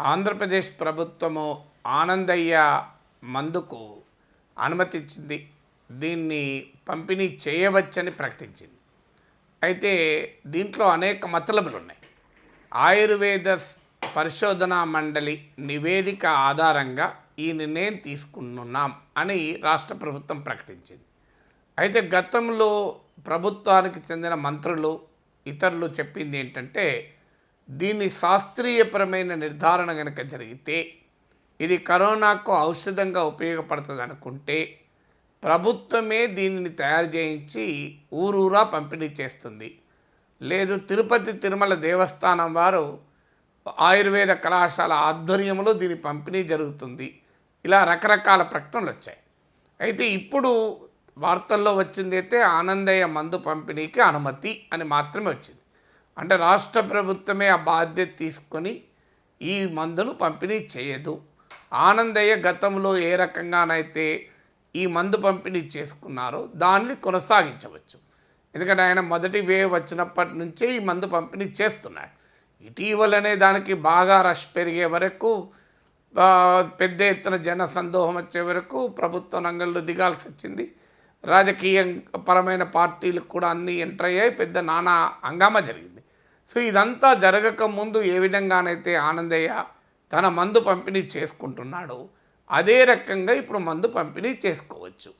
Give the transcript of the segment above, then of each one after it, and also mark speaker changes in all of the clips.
Speaker 1: ఆంధ్రప్రదేశ్ ప్రభుత్వము ఆనందయ్య మందుకు అనుమతించింది దీన్ని పంపిణీ చేయవచ్చని ప్రకటించింది. అయితే దీంట్లో అనేక మతలబులు ఉన్నాయి ఆయుర్వేద పరిశోధనా మండలి నివేదిక ఆధారంగా ఈ నిర్ణయం తీసుకున్నాం అని రాష్ట్ర ప్రభుత్వం ప్రకటించింది. అయితే గతంలో ప్రభుత్వానికి చెందిన మంత్రులు ఇతరులు చెప్పింది ఏంటంటే దీన్ని శాస్త్రీయపరమైన నిర్ధారణ కనుక జరిగితే ఇది కరోనాకు ఔషధంగా ఉపయోగపడుతుంది అనుకుంటే ప్రభుత్వమే దీనిని తయారు చేయించి ఊరూరా పంపిణీ చేస్తుంది. లేదు తిరుపతి తిరుమల దేవస్థానం వారు ఆయుర్వేద కళాశాల ఆధ్వర్యంలో దీని పంపిణీ జరుగుతుంది. ఇలా రకరకాల ప్రకటనలు వచ్చాయి. అయితే ఇప్పుడు వార్తల్లో వచ్చిందైతే ఆనందయ్య మందు పంపిణీకి అనుమతి అని మాత్రమే వచ్చింది. అంటే రాష్ట్ర ప్రభుత్వమే ఆ బాధ్యత తీసుకొని ఈ మందును పంపిణీ చేయదు. ఆనందయ్య గతంలో ఏ రకంగానైతే ఈ మందు పంపిణీ చేసుకున్నారో దాన్ని కొనసాగించవచ్చు. ఎందుకంటే ఆయన మొదటి వేవ్ వచ్చినప్పటి నుంచే ఈ మందు పంపిణీ చేస్తున్నాడు. ఇటీవలనే దానికి బాగా రష్ పెరిగే వరకు పెద్ద ఎత్తున జన సందోహం వచ్చే వరకు ప్రభుత్వ రంగంలో దిగాల్సి వచ్చింది. రాజకీయ పరమైన పార్టీలకు కూడా అన్నీ ఎంటర్ అయ్యాయి. పెద్ద నానా హంగామా జరిగింది. సో ఇదంతా జరగక ముందు ఏ విధంగానైతే ఆనందయ్య తన మందు పంపిణీ చేసుకుంటున్నాడో అదే రకంగా ఇప్పుడు మందు పంపిణీ చేసుకోవచ్చు.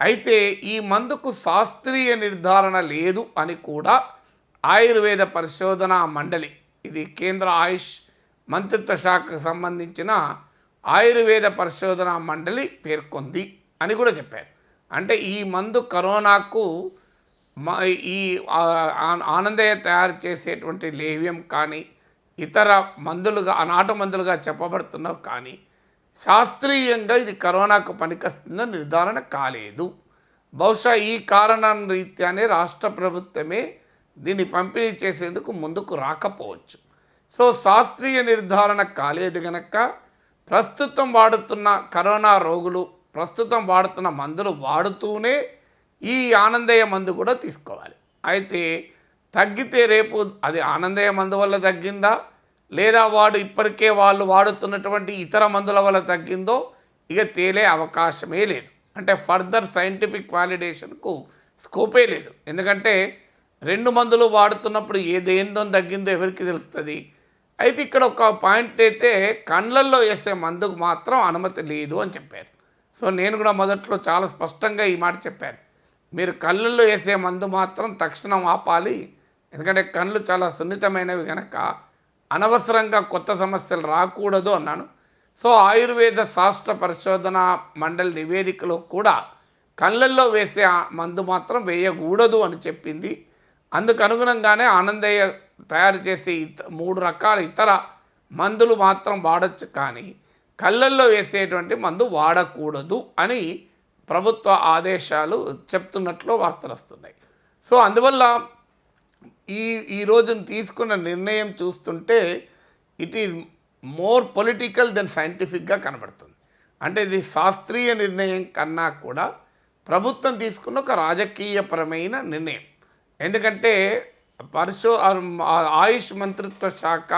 Speaker 1: అయితే ఈ మందుకు శాస్త్రీయ నిర్ధారణ లేదు అని కూడా ఆయుర్వేద పరిశోధన మండలి ఇది కేంద్ర ఆయుష్ మంత్రిత్వ శాఖకు సంబంధించిన ఆయుర్వేద పరిశోధన మండలి పేర్కొంది అని కూడా చెప్పారు. అంటే ఈ మందు కరోనాకు మ ఈ ఆనందయ్య తయారు చేసేటువంటి లేవ్యం కానీ ఇతర మందులుగా అనాట మందులుగా చెప్పబడుతున్నవి కానీ శాస్త్రీయంగా ఇది కరోనాకు పనికొస్తుందని నిర్ధారణ కాలేదు. బహుశా ఈ కారణం రీత్యానే రాష్ట్ర ప్రభుత్వమే దీన్ని పంపిణీ చేసేందుకు ముందుకు రాకపోవచ్చు. సో శాస్త్రీయ నిర్ధారణ కాలేదు గనక ప్రస్తుతం వాడుతున్న కరోనా రోగులు ప్రస్తుతం వాడుతున్న మందులు వాడుతూనే ఈ ఆనందయ మందు కూడా తీసుకోవాలి. అయితే తగ్గితే రేపు అది ఆనందయ మందు వల్ల తగ్గిందా? లేదా వాడు ఇప్పటికే వాళ్ళు వాడుతున్నటువంటి ఇతర మందుల వల్ల తగ్గిందో? ఇక తేలే అవకాశమే లేదు. అంటే ఫర్దర్ సైంటిఫిక్ వాలిడేషన్కు స్కోపే లేదు. ఎందుకంటే రెండు మందులు వాడుతున్నప్పుడు ఏదేందో తగ్గిందో ఎవరికి తెలుస్తుంది? అయితే ఇక్కడ ఒక పాయింట్ అయితే కళ్ళల్లో వేసే మందుకు మాత్రం అనుమతి లేదు అని చెప్పారు. సో నేను కూడా మొదట్లో చాలా స్పష్టంగా ఈ మాట చెప్పాను. మీరు కళ్ళల్లో వేసే మందు మాత్రం తక్షణం ఆపాలి. ఎందుకంటే కళ్ళు చాలా సున్నితమైనవి కనుక అనవసరంగా కొత్త సమస్యలు రాకూడదు అన్నాను. సో ఆయుర్వేద శాస్త్ర పరిశోధన మండలి నివేదికలో కూడా కళ్ళల్లో వేసే మందు మాత్రం వేయకూడదు అని చెప్పింది. అందుకు అనుగుణంగానే ఆనందయ్య తయారు చేసే మూడు రకాల ఇతర మందులు మాత్రం వాడచ్చు కానీ కళ్ళల్లో వేసేటువంటి మందు వాడకూడదు అని ప్రభుత్వ ఆదేశాలు చెప్తున్నట్లు వార్తలు వస్తున్నాయి. సో అందువల్ల ఈ ఈ తీసుకున్న నిర్ణయం చూస్తుంటే it is more political than సైంటిఫిక్గా కనబడుతుంది. అంటే ఇది శాస్త్రీయ నిర్ణయం కన్నా కూడా ప్రభుత్వం తీసుకున్న ఒక రాజకీయపరమైన నిర్ణయం. ఎందుకంటే పరిశో ఆయుష్ మంత్రిత్వ శాఖ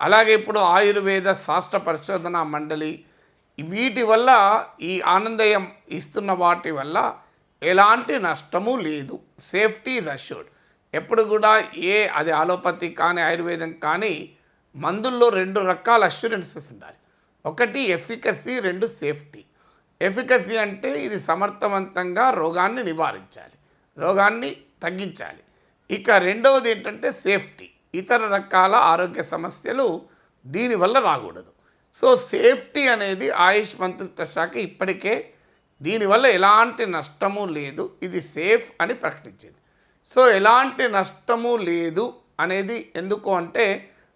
Speaker 1: అలాగే ఇప్పుడు ఆయుర్వేద శాస్త్ర పరిశోధన మండలి వీటి వల్ల ఈ ఆనందయం ఇస్తున్న వాటి వల్ల ఎలాంటి నష్టము లేదు. సేఫ్టీ ఇస్ అష్యూర్డ్ ఎప్పుడు కూడా ఏ అది ఆలోపతి కానీ ఆయుర్వేదం కానీ మందుల్లో రెండు రకాల అష్యూరెన్సెస్ ఉండాలి. ఒకటి ఎఫికసీ రెండు సేఫ్టీ ఎఫికసీ అంటే ఇది సమర్థవంతంగా రోగాన్ని నివారించాలి. రోగాన్ని తగ్గించాలి. ఇక రెండవది ఏంటంటే సేఫ్టీ ఇతర రకాల ఆరోగ్య సమస్యలు దీనివల్ల రాకూడదు. సో సేఫ్టీ అనేది ఆయుష్ మంత్రిత్వ శాఖ ఇప్పటికే దీనివల్ల ఎలాంటి నష్టము లేదు. ఇది సేఫ్ అని ప్రకటించింది. సో ఎలాంటి నష్టము లేదు అనేది ఎందుకు అంటే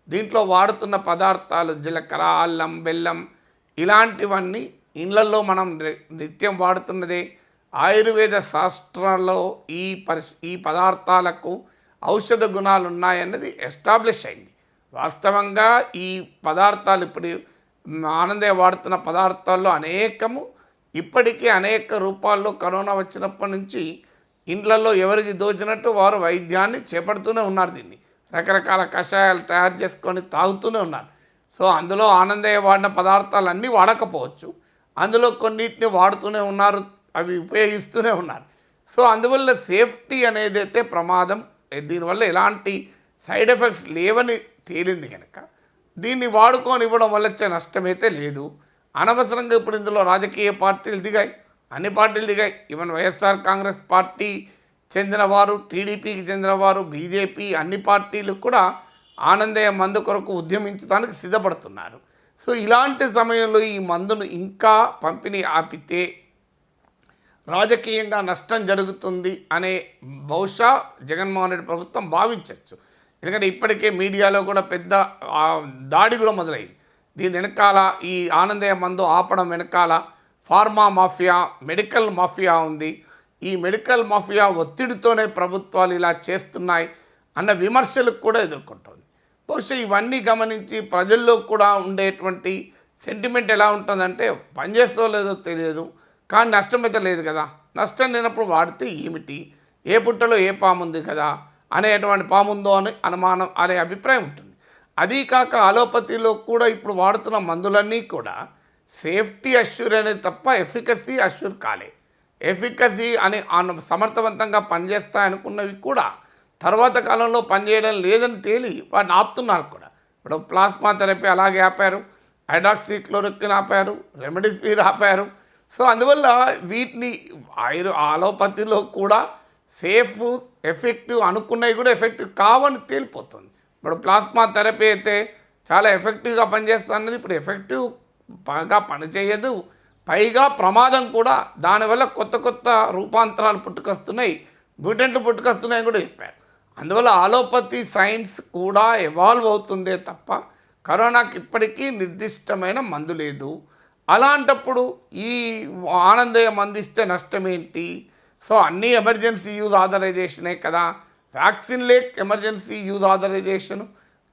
Speaker 1: దీంట్లో వాడుతున్న పదార్థాలు జీలకర్ర అల్లం బెల్లం ఇలాంటివన్నీ ఇళ్ళలో మనం నిత్యం వాడుతున్నదే. ఆయుర్వేద శాస్త్రంలో ఈ పరి ఈ పదార్థాలకు ఔషధ గుణాలు ఉన్నాయన్నది ఎస్టాబ్లిష్ అయింది. వాస్తవంగా ఈ పదార్థాలు ఇప్పుడు ఆనందయ్య వాడుతున్న పదార్థాల్లో అనేకము. ఇప్పటికీ అనేక రూపాల్లో కరోనా వచ్చినప్పటి నుంచి ఇండ్లలో ఎవరికి దోచినట్టు వారు వైద్యాన్ని చేపడుతూనే ఉన్నారు దీన్ని. రకరకాల కషాయాలు తయారు చేసుకొని తాగుతూనే ఉన్నారు. సో అందులో ఆనందయ్య వాడిన పదార్థాలు అన్నీ వాడకపోవచ్చు. అందులో కొన్నిటిని వాడుతూనే ఉన్నారు అవి ఉపయోగిస్తూనే ఉన్నారు. సో అందువల్ల సేఫ్టీ అనేది అయితే ప్రమాదం. దీనివల్ల ఎలాంటి సైడ్ ఎఫెక్ట్స్ లేవని తేలింది కనుక దీన్ని వాడుకొని ఇవ్వడం వల్ల వచ్చే నష్టమైతే లేదు. అనవసరంగా ఇప్పుడు ఇందులో రాజకీయ పార్టీలు దిగాయి అన్ని పార్టీలు దిగాయి. ఈవెన్ వైఎస్ఆర్ కాంగ్రెస్ పార్టీ చెందినవారు టీడీపీకి చెందినవారు బీజేపీ అన్ని పార్టీలు కూడా ఆనందయ్య మందు కొరకు ఉద్యమించడానికి సిద్ధపడుతున్నారు. సో ఇలాంటి సమయంలో ఈ మందును ఇంకా పంపిణీ ఆపితే రాజకీయంగా నష్టం జరుగుతుంది అనే బహుశా జగన్మోహన్ రెడ్డి ప్రభుత్వం భావించవచ్చు ఎందుకంటే ఇప్పటికే మీడియాలో కూడా పెద్ద దాడి కూడా మొదలైంది. దీని వెనకాల ఈ ఆనందయ మందు ఆపడం వెనకాల ఫార్మా మాఫియా మెడికల్ మాఫియా ఉంది. ఈ మెడికల్ మాఫియా ఒత్తిడితోనే ప్రభుత్వాలు ఇలా చేస్తున్నాయి అన్న విమర్శలకు కూడా ఎదుర్కొంటుంది. బహుశా ఇవన్నీ గమనించి ప్రజల్లో కూడా ఉండేటువంటి సెంటిమెంట్ ఎలా ఉంటుందంటే పనిచేస్తో లేదో తెలియదు కానీ నష్టం అయితే లేదు కదా. నష్టం లేనప్పుడు వాడితే ఏమిటి? ఏ పుట్టలో ఏ పాము ఉంది కదా? అనేటువంటి పాముందో అని అనుమానం అనే అభిప్రాయం ఉంటుంది. అదీ కాక అలోపతిలో కూడా ఇప్పుడు వాడుతున్న మందులన్నీ కూడా సేఫ్టీ అష్యూర్ అనేది తప్ప ఎఫికసీ అష్యూర్ కాలే. ఎఫికసీ అని అను- సమర్థవంతంగా పనిచేస్తాయనుకున్నవి కూడా తర్వాత కాలంలో పనిచేయడం లేదని తేలి వాటిని ఆపుతున్నారు కూడా. ఇప్పుడు ప్లాస్మా థెరపీ అలాగే ఆపారు హైడాక్సిక్లోరిక్కిన్ ఆపారు రెమెడిసివిర్ ఆపారు. సో అందువల్ల వీటిని ఆయుర్ ఆలోపతిలో కూడా సేఫ్ ఎఫెక్టివ్ అనుకున్నవి కూడా ఎఫెక్టివ్ కావని తేలిపోతుంది. ఇప్పుడు ప్లాస్మా థెరపీ అయితే చాలా ఎఫెక్టివ్గా పనిచేస్తున్నది. ఇప్పుడు ఎఫెక్టివ్ బాగా పనిచేయదు. పైగా ప్రమాదం కూడా దానివల్ల కొత్త కొత్త రూపాంతరాలు పుట్టుకొస్తున్నాయి. మ్యూటెంట్లు పుట్టుకొస్తున్నాయని కూడా చెప్పారు. అందువల్ల ఆలోపతి సైన్స్ కూడా ఎవాల్వ్ అవుతుందే తప్ప కరోనాకి ఇప్పటికీ నిర్దిష్టమైన మందు లేదు. అలాంటప్పుడు ఈ ఆనందయం అందిస్తే నష్టం ఏంటి సో అన్నీ ఎమర్జెన్సీ యూజ్ ఆథరైజేషనే కదా. వ్యాక్సిన్ లేక్ ఎమర్జెన్సీ యూజ్ ఆథరైజేషన్.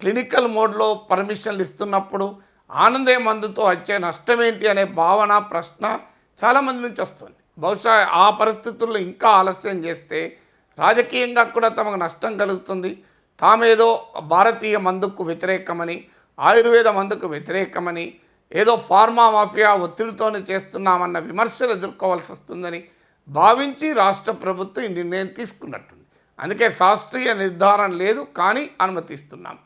Speaker 1: క్లినికల్ మోడ్లో పర్మిషన్లు ఇస్తున్నప్పుడు ఆనందే మందుతో వచ్చే నష్టం ఏంటి అనే భావన ప్రశ్న చాలామంది నుంచి వస్తుంది. బహుశా ఆ పరిస్థితుల్లో ఇంకా ఆలస్యం చేస్తే రాజకీయంగా కూడా తమకు నష్టం కలుగుతుంది. తామేదో భారతీయ మందుకు వ్యతిరేకమని ఆయుర్వేద మందుకు వ్యతిరేకమని ఏదో ఫార్మా మాఫియా ఒత్తిడితోనే చేస్తున్నామన్న విమర్శలు ఎదుర్కోవాల్సి వస్తుందని భావించి రాష్ట్ర ప్రభుత్వం ఈ నిర్ణయం తీసుకున్నట్టుంది. అందుకే శాస్త్రీయ నిర్ధారణ లేదు కానీ అనుమతిస్తున్నాం.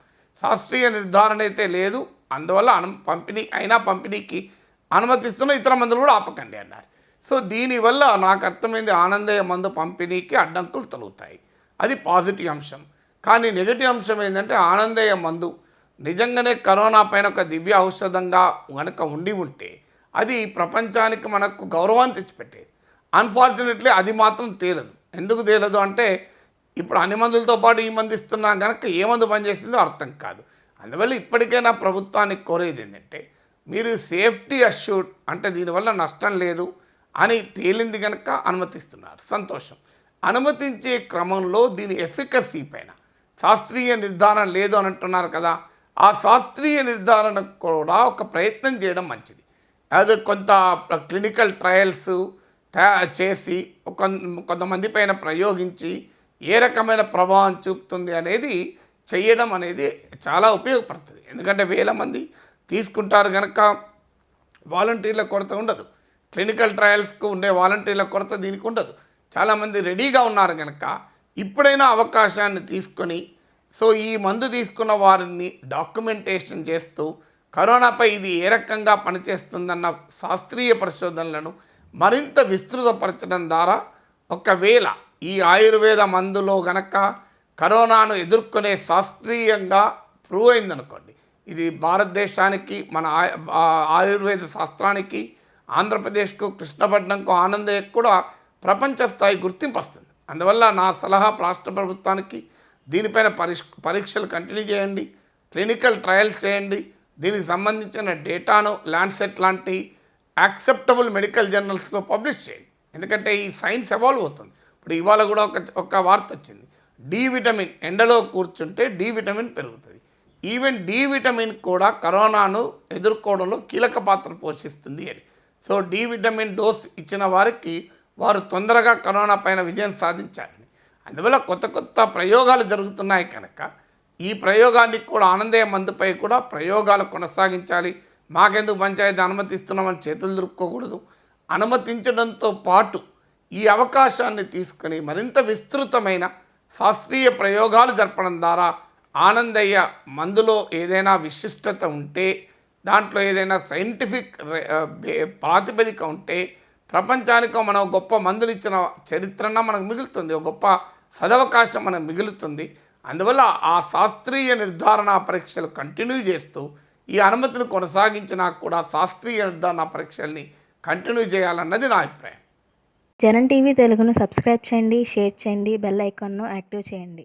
Speaker 1: శాస్త్రీయ నిర్ధారణ అయితే లేదు అందువల్ల అను పంపిణీ అయినా పంపిణీకి అనుమతిస్తున్న ఇతర మందులు కూడా ఆపకండి అన్నారు. సో దీనివల్ల నాకు అర్థమైంది ఆనందయ్య మందు పంపిణీకి అడ్డంకులు తొలుగుతాయి. అది పాజిటివ్ అంశం. కానీ నెగిటివ్ అంశం ఏంటంటే ఆనందయ్య మందు నిజంగానే కరోనా పైన ఒక దివ్య ఔషధంగా కనుక ఉండి ఉంటే అది ప్రపంచానికి మనకు గౌరవాన్ని తెచ్చిపెట్టేది. అన్ఫార్చునేట్లీ అది మాత్రం తేలదు. ఎందుకు తేలదు అంటే ఇప్పుడు అన్ని మందులతో పాటు ఈ మందు ఇస్తున్నా కనుక ఏ మందు పనిచేసిందో అర్థం కాదు. అందువల్ల ఇప్పటికైనా ప్రభుత్వానికి కోరేది ఏంటంటే మీరు సేఫ్టీ అష్యూర్డ్ అంటే దీనివల్ల నష్టం లేదు అని తేలింది కనుక అనుమతిస్తున్నారు. సంతోషం. అనుమతించే క్రమంలో దీని ఎఫికసీ పైన శాస్త్రీయ నిర్ధారణ లేదు అని అంటున్నారు కదా ఆ శాస్త్రీయ నిర్ధారణ కూడా ఒక ప్రయత్నం చేయడం మంచిది. అది కొంత క్లినికల్ ట్రయల్స్ చేసి ఒక కొంతమంది పైన ప్రయోగించి ఏ రకమైన ప్రభావం చూపుతుంది అనేది చేయడం అనేది చాలా ఉపయోగపడుతుంది. ఎందుకంటే వేల మంది తీసుకుంటారు కనుక వాలంటీర్ల కొరత ఉండదు. క్లినికల్ ట్రయల్స్కు ఉండే వాలంటీర్ల కొరత దీనికి ఉండదు. చాలామంది రెడీగా ఉన్నారు కనుక ఇప్పుడైనా అవకాశాన్ని తీసుకొని సో ఈ మందు తీసుకున్న వారిని డాక్యుమెంటేషన్ చేస్తూ కరోనాపై ఇది ఏ రకంగా పనిచేస్తుందన్న శాస్త్రీయ పరిశోధనలను మరింత విస్తృతపరచడం ద్వారా ఒకవేళ ఈ ఆయుర్వేద మందులో గనక కరోనాను ఎదుర్కొనే శాస్త్రీయంగా ప్రూవ్ అయిందనుకోండి ఇది భారతదేశానికి మన ఆ- ఆయుర్వేద శాస్త్రానికి ఆంధ్రప్రదేశ్కు కృష్ణపట్నంకు ఆనందయ్యకు కూడా ప్రపంచ స్థాయి గుర్తింపు వస్తుంది అందువల్ల నా సలహా రాష్ట్ర ప్రభుత్వానికి దీనిపైన పరిష్ పరీక్షలు కంటిన్యూ చేయండి క్లినికల్ ట్రయల్స్ చేయండి. దీనికి సంబంధించిన డేటాను ల్యాండ్సెట్ లాంటి యాక్సెప్టబుల్ మెడికల్ జర్నల్స్లో పబ్లిష్ చేయండి. ఎందుకంటే ఈ సైన్స్ ఎవాల్వ్ అవుతుంది. ఇప్పుడు ఇవాళ కూడా ఒక ఒక వార్త వచ్చింది. డి విటమిన్ ఎండలో కూర్చుంటే డి విటమిన్ పెరుగుతుంది. ఈవెన్ డి విటమిన్ కూడా కరోనాను ఎదుర్కోవడంలో కీలక పాత్ర పోషిస్తుంది అని. సో డి విటమిన్ డోస్ ఇచ్చిన వారికి వారు తొందరగా కరోనా పైన విజయం సాధించారని. అందువల్ల కొత్త కొత్త ప్రయోగాలు జరుగుతున్నాయి కనుక ఈ ప్రయోగానికి కూడా ఆనందయ మందుపై కూడా ప్రయోగాలు కొనసాగించాలి. మాకెందుకు పంచాయతీ అనుమతిస్తున్నామని చేతులు దొరుక్కోకూడదు. అనుమతించడంతో పాటు ఈ అవకాశాన్ని తీసుకొని మరింత విస్తృతమైన శాస్త్రీయ ప్రయోగాలు జరపడం ద్వారా ఆనందయ్య మందులో ఏదైనా విశిష్టత ఉంటే దాంట్లో ఏదైనా సైంటిఫిక్ ప్రాతిపదిక ఉంటే ప్రపంచానికి మనం గొప్ప మందులు ఇచ్చిన చరిత్రన మనకు మిగులుతుంది. ఒక గొప్ప సదవకాశం మనకు మిగులుతుంది. అందువల్ల ఆ శాస్త్రీయ నిర్ధారణ పరీక్షలు కంటిన్యూ చేస్తూ ఈ అనుమతిని కొనసాగించినా కూడా శాస్త్రీయ నిర్ధారణ పరీక్షల్ని కంటిన్యూ చేయాలన్నది నా అభిప్రాయం.
Speaker 2: జనం టీవీ తెలుగును సబ్స్క్రైబ్ చేయండి షేర్ చేయండి బెల్ ఐకాన్ను యాక్టివ్ చేయండి.